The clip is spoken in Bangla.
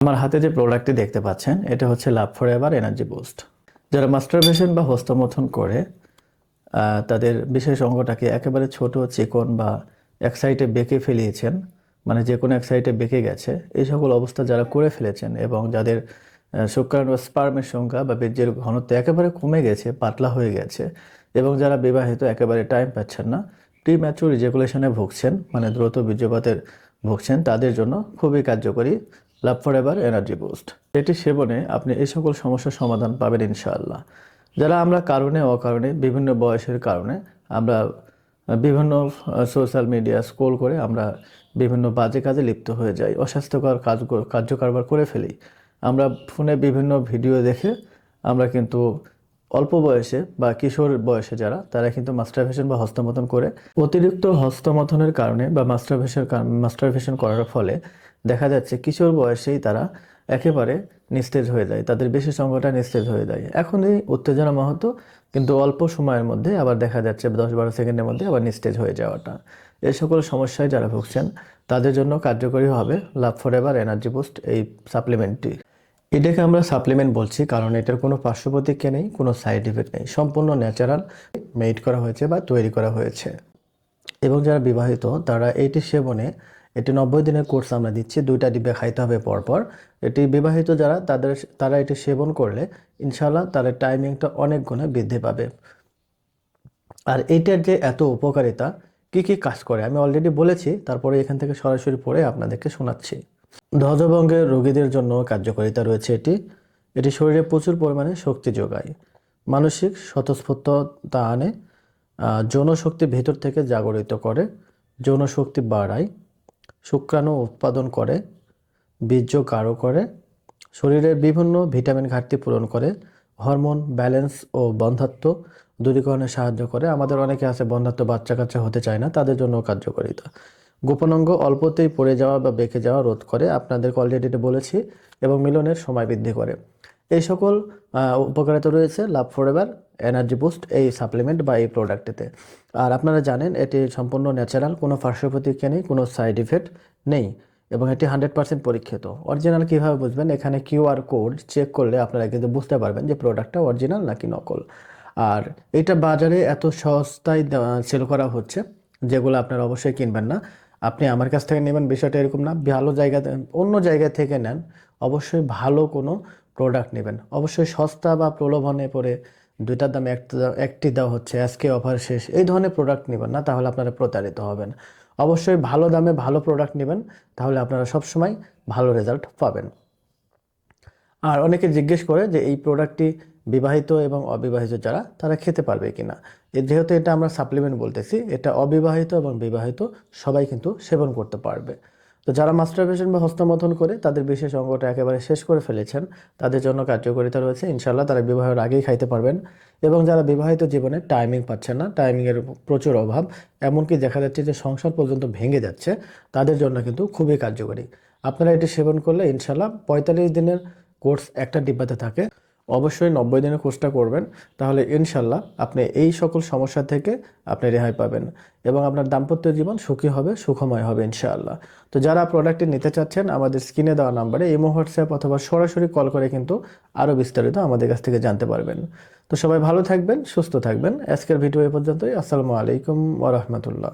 আমার হাতে যে প্রোডাক্টটি দেখতে পাচ্ছেন, এটা হচ্ছে love for ever energy boost যারা মাস্টারবেশন বা হস্তমথন করে তাদের বিশেষ অঙ্গটাকে একেবারে ছোট চিকন বা এক সাইডে বেঁকে ফেলিয়েছেন মানে যে কোনো এক সাইডে বেঁকে গেছে, এই সকল অবস্থা যারা করে ফেলেছেন এবং যাদের শুক্রাণু বা স্পার্মের সংখ্যা বা বীর্যের ঘনত্ব একেবারে কমে গেছে, পাতলা হয়ে গেছে এবং যারা বিবাহিত একেবারে টাইম পাচ্ছেন না প্রি ম্যাচুর রিজেকুলেশনে ভুগছেন মানে দ্রুত বীর্যপাতের ভুগছেন, তাদের জন্য খুবই কার্যকরী। Love forever energy boost. এটি সেবনে আপনি এই সকল সমস্যার সমাধান পাবেন ইনশাআল্লাহ। যারা আমরা কারণে, অকারণে, বিভিন্ন বয়সের কারণে আমরা বিভিন্ন সোশ্যাল মিডিয়া স্ক্রোল করে আমরা বিভিন্ন বাজে কাজে লিপ্ত হয়ে যাই, অস্বাস্থ্যকর কাজ, কার্যকারবার করে ফেলি। আমরা ফোনে বিভিন্ন ভিডিও দেখে আমরা কিন্তু অল্প বয়সে বা কিশোর বয়সে যারা, তারা কিন্তু মাস্টারভেশন বা হস্তমথন করে। অতিরিক্ত হস্তমথনের কারণে বা মাস্টারভেশন মাস্টারভেশন করার ফলে দেখা যাচ্ছে কিশোর বয়সেই তারা একেবারে নিস্তেজ হয়ে যায়, তাদের বেশি সংখ্যাটা নিস্তেজ হয়ে যায়। এখন এই উত্তেজনা মহত্ব কিন্তু অল্প সময়ের মধ্যে আবার দেখা যাচ্ছে দশ বারো সেকেন্ডের মধ্যে আবার নিস্তেজ হয়ে যাওয়াটা। এই সকল সমস্যায় যারা ভুগছেন, তাদের জন্য কার্যকরী হবে love for ever energy boost এই সাপ্লিমেন্টটি এটাকে আমরা সাপ্লিমেন্ট বলছি, কারণ এটার কোনো পার্শ্ব প্রতিক্রিয়া নেই, কোনো সাইড ইফেক্ট নেই। সম্পূর্ণ ন্যাচারাল মেড করা হয়েছে বা তৈরি করা হয়েছে। এবং যারা বিবাহিত, তারা এইটি সেবনে, এটি নব্বই দিনের কোর্স আমরা দিচ্ছি, দুইটা ডিব্বে খাইতে হবে পরপর। এটি বিবাহিত যারা, তাদের, তারা এটি সেবন করলে ইনশাল্লাহ তাদের টাইমিংটা অনেক গুণে বৃদ্ধি পাবে। আর এইটার যে এত উপকারিতা, কি কি কাজ করে? আমি অলরেডি বলেছি, তারপরে এখান থেকে সরাসরি পড়ে আপনাদেরকে শোনাচ্ছি। ধ্বজভঙ্গের রোগীদের জন্য কার্যকারিতা রয়েছে এটি। এটি শরীরে প্রচুর পরিমাণে শক্তি যোগায়। মানসিক স্বতঃস্ফূর্ততা আনে আহ, যৌন শক্তি ভেতর থেকে জাগরিত করে যৌন শক্তি বাড়ায় শুক্রাণু উৎপাদন করে বীর্য গাঢ় করে শরীরের বিভিন্ন ভিটামিন ঘাটতি পূরণ করে হরমোন ব্যালেন্স ও বন্ধাত্ব দূরীকরণে সাহায্য করে। আমাদের অনেকে আছে বন্ধাত্ম বাচ্চা কাচ্চা হতে চায় না তাদের জন্য কার্যকারিতা। গোপনাঙ্গ অল্পতেই পড়ে যাওয়া বা বেঁকে যাওয়া রোধ করে আপনাদেরকে অলরেডি এটা বলেছি এবং মিলনের সময় বৃদ্ধি করে। এই সকল উপকারিতা রয়েছে, love for ever energy boost এই সাপ্লিমেন্ট বা এই প্রোডাক্টটিতে আর আপনারা জানেন, এটি সম্পূর্ণ ন্যাচারাল কোনো পার্শ্ব নেই, কোনো সাইড ইফেক্ট নেই এবং এটি হান্ড্রেড পার্সেন্ট পরীক্ষিত। অরিজিনাল কীভাবে বুঝবেন? এখানে কিউআর কোড চেক করলে আপনারা কিন্তু বুঝতে পারবেন যে প্রোডাক্টটা অরিজিনাল নাকি নকল। আর এটা বাজারে এত সস্তায় সেল করা হচ্ছে, যেগুলো আপনারা অবশ্যই কিনবেন না। আপনি আমার কাছ থেকে নেবেন বিষয়টা এরকম না, ভালো জায়গা, অন্য জায়গা থেকে নেন, অবশ্যই ভালো কোনো প্রোডাক্ট নেবেন। অবশ্যই সস্তা বা প্রলোভনে পড়ে দুইটার দামে একটা একটি দেওয়া হচ্ছে, আজকে অফার শেষ, এই ধরনের প্রোডাক্ট নেবেন না, তাহলে আপনারা প্রতারিত হবেন। অবশ্যই ভালো দামে ভালো প্রোডাক্ট নেবেন, তাহলে আপনারা সবসময় ভালো রেজাল্ট পাবেন। আর অনেকে জিজ্ঞেস করে যে এই প্রোডাক্টটি বিবাহিত এবং অবিবাহিত যারা, তারা খেতে পারবে কি না যেহেতু এটা আমরা সাপ্লিমেন্ট বলতেছি, এটা অবিবাহিত এবং বিবাহিত সবাই কিন্তু সেবন করতে পারবে। তো যারা মাস্টারবেশন বা হস্তমথন করে, তাদের বিশেষ অঙ্গটা একেবারে শেষ করে ফেলেছেন, তাদের জন্য কার্যকারিতা রয়েছে। ইনশাল্লাহ তারা বিবাহের আগেই খাইতে পারবেন এবং যারা বিবাহিত জীবনে টাইমিং পাচ্ছেন না টাইমিংয়ের প্রচুর অভাব, এমনকি দেখা যাচ্ছে যে সংসার পর্যন্ত ভেঙে যাচ্ছে, তাদের জন্য কিন্তু খুবই কার্যকরী। আপনারা এটি সেবন করলে ইনশাল্লাহ পঁয়তাল্লিশ দিনের কোর্স একটা ডিব্বাতে থাকে। অবশ্যই নব্বই দিনের কোর্সটা করবেন, তাহলে ইনশাল্লাহ আপনি এই সকল সমস্যা থেকে আপনি রেহাই পাবেন এবং আপনার দাম্পত্য জীবন সুখী হবে, সুখময় হবে ইনশাআল্লাহ তো যারা প্রোডাক্টটি নিতে চাচ্ছেন, আমাদের স্ক্রিনে দেওয়া নাম্বারে ইমো, হোয়াটসঅ্যাপ অথবা সরাসরি কল করে কিন্তু আরও বিস্তারিত আমাদের কাছ থেকে জানতে পারবেন। তো সবাই ভালো থাকবেন, সুস্থ থাকবেন। আজকের ভিডিও এ পর্যন্তই। আসসালামু আলাইকুম ওরহমতুল্লাহ